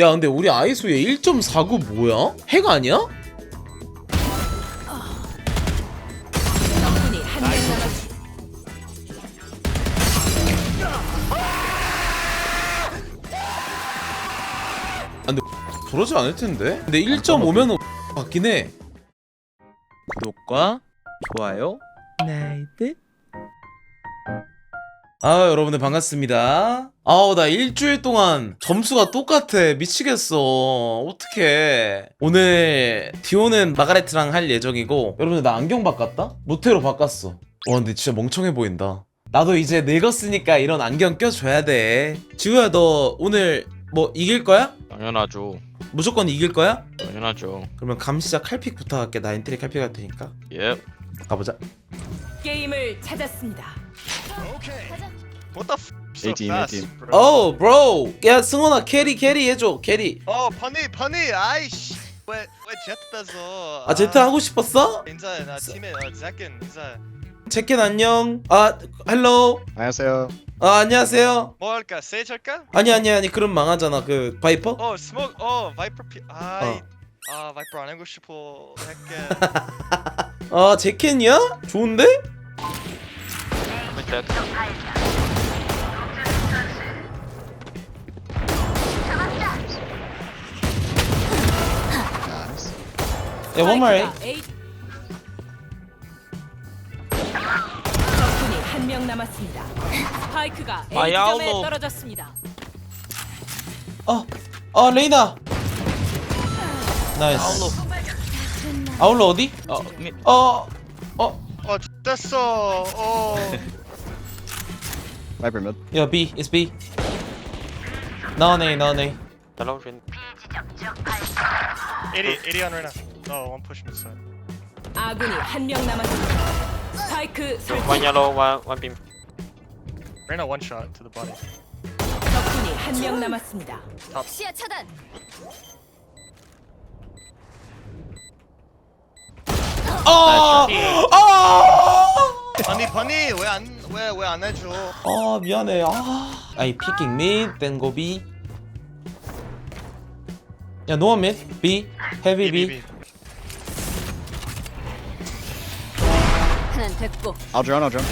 야 근데 우리 아이소의 1.49 뭐야? 핵 아니야? 명 남았습니다. 그러지 않을 텐데. 근데 1.5면은 같긴 해. 구독과 좋아요 나이트 아 여러분들 반갑습니다. 아우 나 일주일 동안 점수가 똑같아 미치겠어. 어떡해. 오늘 디오는 마가레트랑 할 예정이고 여러분들 나 안경 바꿨다? 모테로 바꿨어. 와 근데 진짜 멍청해 보인다. 나도 이제 늙었으니까 이런 안경 껴줘야 돼. 지우야 너 오늘 뭐 이길 거야? 당연하죠. 무조건 이길 거야? 당연하죠. 그러면 감시자 칼픽부터 할게. 나 인테리 칼픽 할 테니까. 예. 가보자. 게임을 찾았습니다. What the f? So A team, A fast, team. bro. 어, 브로. 야, 승원아 캐리 캐리 해줘. 캐리. 어, 파니, 파니, 아이씨. 왜, 왜 제트 빼서? 아, 제트 하고 싶었어? 인사해, 나 팀에 어, 제킨 인사해. 체킨 안녕. 아, 헬로. 안녕하세요 아, 안녕하세요. 뭐 할까? 세이지 할까? 아니 아니 아니 그럼 망하잖아. 그 바이퍼? 어, 스모크, 어, 바이퍼 피, 아이, 어. 아, 바이퍼 안 하고 싶어. 할게. 아, 제켄이야? 좋은데? 야, 원말. 스파이크가 A- 적군이 한 명 남았습니다. 스파이크가 A 아, 지점에 야옹. 떨어졌습니다. 어. 어, 레이나. 나이스. 아울러 어디? 어. 밑. 어. 어. 어, 됐어. 어. Viper mid 야, B. It's B. 너네 너네. 날라오신 80, 80 on right now. No, one push inside. 아군이 한 명 남았습니다. 스파이크 설치. one yellow, one one beam. Right now, one shot to the body. 적군이 한 명 남았습니다. 시야 차단. 아! 아! 파니, 파니, 왜 안, 왜, 왜 안 해줘? 아 미안해 아 아이 피킹 밋 땡고 B 야 노원 밋 B 헤비 B 하나 됐고. I'll drone I'll drone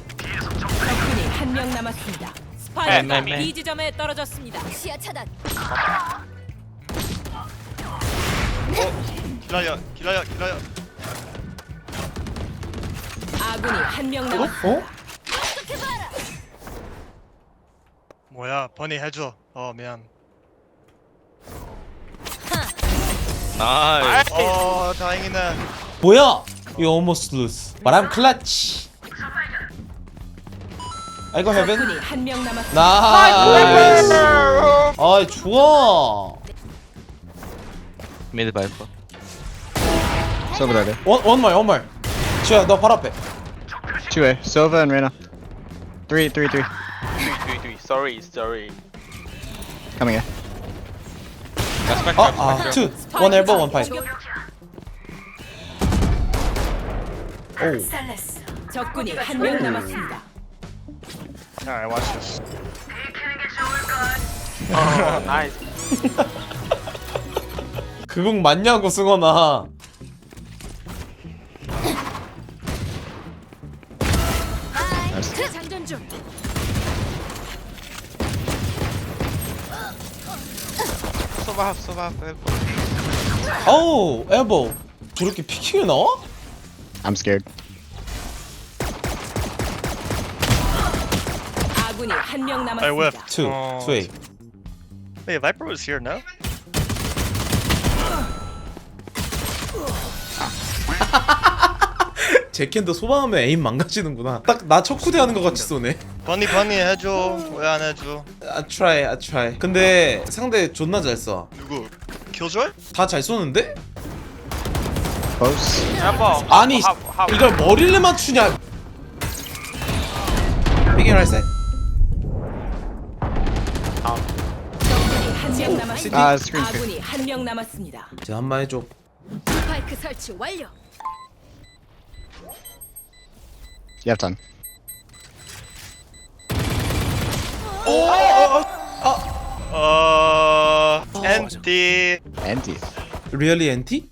적군이 한 명 남았습니다. 스파이크가 네, 네, 네. B 지점에 떨어졌습니다. 시야 차단. 기다려, 기다려, 기다려. 아군이 한 명 남았습니다. 어? 뭐야, 버니 해줘. 어, 미안. 나이스. 어, 다행이네. 뭐야 You almost lose But I'm clutch 아이고 헤븐 적군이 한 명 남았습니다. 나이스 아이 좋아 미드 바이퍼. Sova there 원 원말 원말 지우야 너 바로 앞에 Two A Sova and Reyna Three three three Three, three, three. Sorry, sorry. Coming A 야, 스펙 어? 아투원 스파이크가 엘보 원 파이 오 적군이 한 명 남았습니다. Alright, watch this. 어, 나이스. 그국 맞냐고 승원아 소바, 소바, 바이퍼. 어우 엘보 저렇게 피킹이 나와? I'm scared 아군이 한 명 I whiffed. 남았습니다. 투 어. 투웨이 Wait, Viper was here, no? 제켄도 소방하면 에임 망가지는구나 딱 나 척후대 하는 것 같이 쏘네 버니, 버니 해줘. 왜 안 해줘? 아 트라이 아 트라이 근데 상대 존나 잘 쏴 누구? 킬조이? 다잘 쏘는데? Close 햄버. 아니 하- 하- 이걸 머리를 맞추냐 비긴 할세 적군이 한 명 남았습니다. 아 screen screen 아군이 한 명 남았습니다. 제가 한번 해줘 스파이크 설치 완료. Have Uh, empty. Empty. Really NT?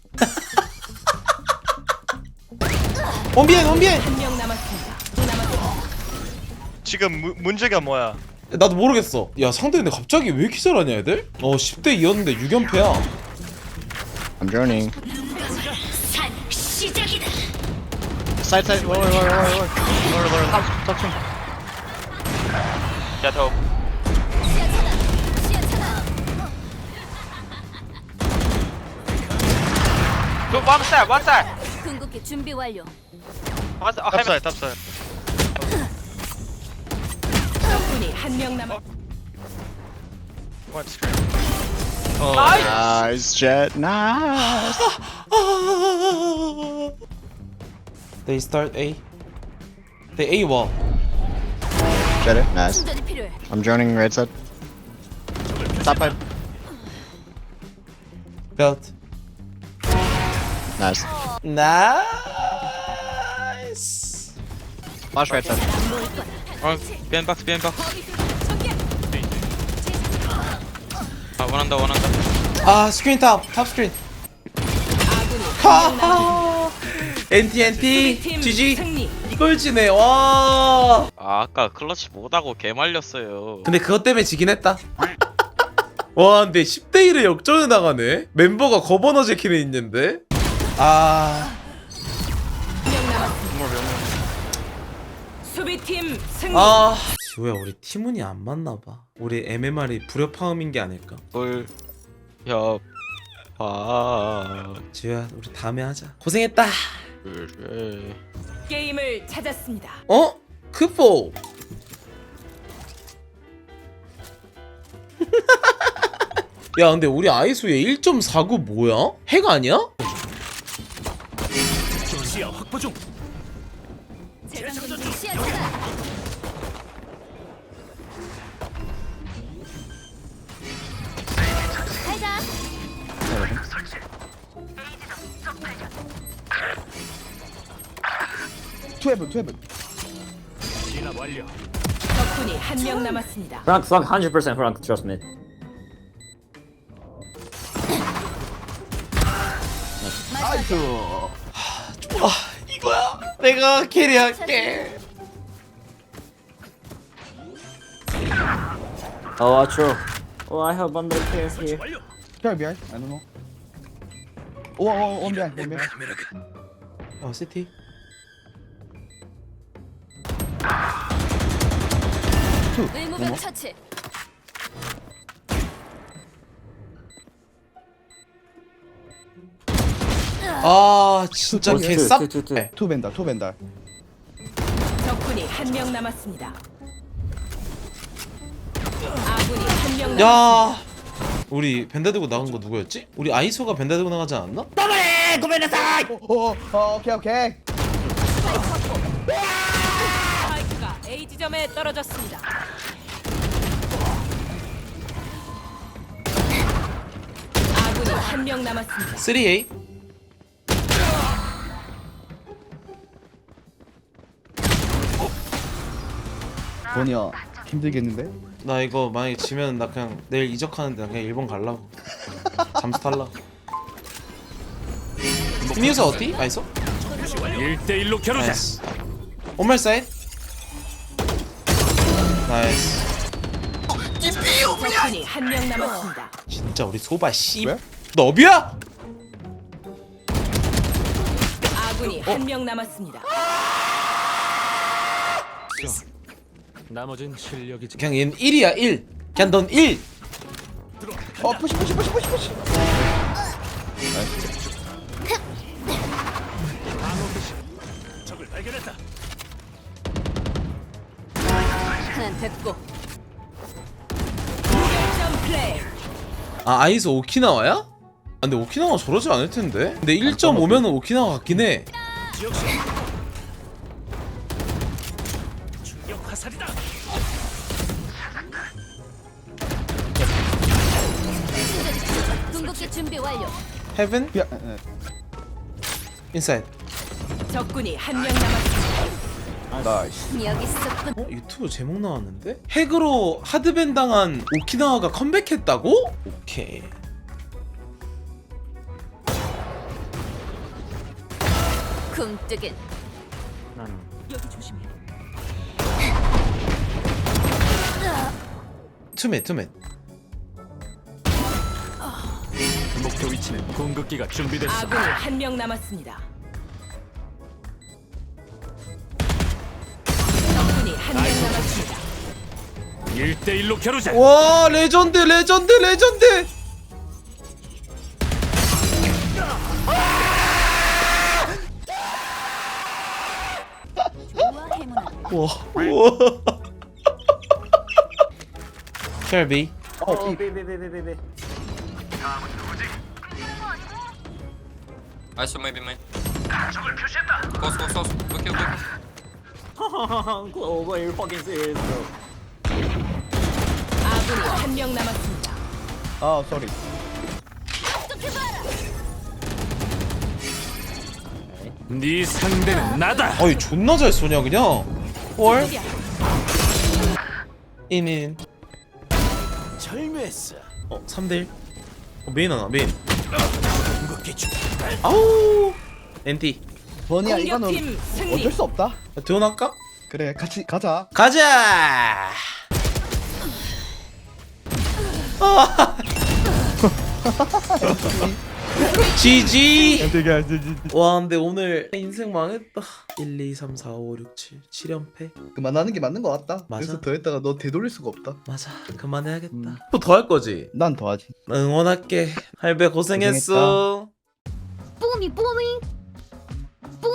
원비엔 원비엔 한명 남았습니다. 남았습니다. 지금 무, 문제가 뭐야? 나도 모르겠어 야 상대 근데 갑자기 왜 이렇게 잘하냐 애들? 어 10대 2였는데 6연패야 I'm droning. 산 시작이다. Side, side. Lower, lower, lower, lower. Lower, lower. Top, top two. Jet home. Look, one side, one side. 궁극기 준비 완료. One side. Oh, Top heaven. side, top side. 적군이 한 명 남았. One screen. Nice, Jet. Nice. They start A They A wall Jet it. Nice. 충전이 필요해. I'm droning right side. Top pipe. Belt Nice. Nice Flash right side. One behind box, behind box. Uh, one under, one under. 아 스크린 탑! 탑 스크린 아군이 한명 남았습니다. NT NT GG 지네 와 아, 아까 클러치 못하고 개 말렸어요. 근데 그것 때문에 지긴 했다 와 근데 10대 1에 역전을 나가네 멤버가 거버너 제키는 있는데 아 명. 수비팀 승리. 아 지호야 우리 팀운이 안 맞나봐 우리 MMR이 불협화음인 게 아닐까. 협. 아. 지호야 우리 다음에 하자 고생했다 그래. 게임을 찾았습니다. 어? 크포 야 근데 우리 아이소의 1.49 뭐야? 핵 아니야? 적군이 한 명 남았습니다. Front, front, 100% front, trust me. 아 이거야 내가 캐리할게 Oh, true. Oh, I have one more case here. Carry behind. I don't know. Oh, oh, one behind, one behind. 어 시티 의무병 처치. 아 진짜 투, 개 투, 쌉 투, 투, 투. vendor. 적군이 한 명 남았습니다. 아군이 한 명 남았습니다. 야 우리 벤다 들고 나간 거 누구였지? 우리 아이소가 벤다 들고 나가지 않았나? Oh, okay, okay. 스파이크가 A 지점에 떨어졌습니다. 아군이 한 명 남았습니다. 3A 보니야 힘들겠는데? 나 이거 만약에 지면 나 그냥 내일 이적하는데 나 그냥 일본 갈라고 잠수 탈라 이니우스 어디? 아이소? 1대1로 겨루자 나이스 온말 사인 나이스 적군이 한 명 남았습니다. 진짜 우리 소바 씨 왜? 너비야? 아군이 한 명 남았습니다. 나머진 실력이 지 그냥 얘는 1이야 1 그냥 넌 1. 어, push, push, push, push, push. 적을 하나 됐고. 점 플레이. 아 아이소 오키나와야? 아, 근데 오키나와 저러지 않을 텐데 근데 1.5면은 오키나와 같긴 해 충격 화살이다 궁극기 준비 완료. 헤븐? Yeah, uh, uh, 인사이드 적군이 한 명 남았습니다. 나이스. 여기 있었군. 어? 유튜브 제목 나왔는데? 핵으로 하드밴 당한 오키나와가 컴백했다고? 오케이 굼뜨긴. No, no. 투맨 투맨 목표 위치는 공급기가 준비됐어. 아군이 한 명 남았습니다. 일대일로 겨루자. 와 레전드 레전드 레전드 우와 우와 켈비 어, 삐, 삐, 삐, 삐, 삐, 삐. I saw maybe man. Close, close, close. Okay, okay. Oh, what you fucking serious, bro? 아군이 한 명 남았습니다. 아. 네 상대는 나다. 어이 존나 잘 쏘냐 그냥 헐 인인 절묘했어. 어 3대1 어 메인 하나 메인. 아우 NT 버니야, 이거는 공격팀 승리. 어쩔 수 없다. 드론 할까? 그래, 같이 가자. 가자 아. GG 되게 와 근데 오늘 인생 망했다 1 2 3 4 5 6 7 7연패 그만하는 게 맞는 거 같다. 맞아. 그래서 더 했다가 너 되돌릴 수가 없다. 맞아 그만해야겠다 음. 또 더 할 거지? 난 더하지. 응원할게 할배 고생했어 뽀미 뽀미.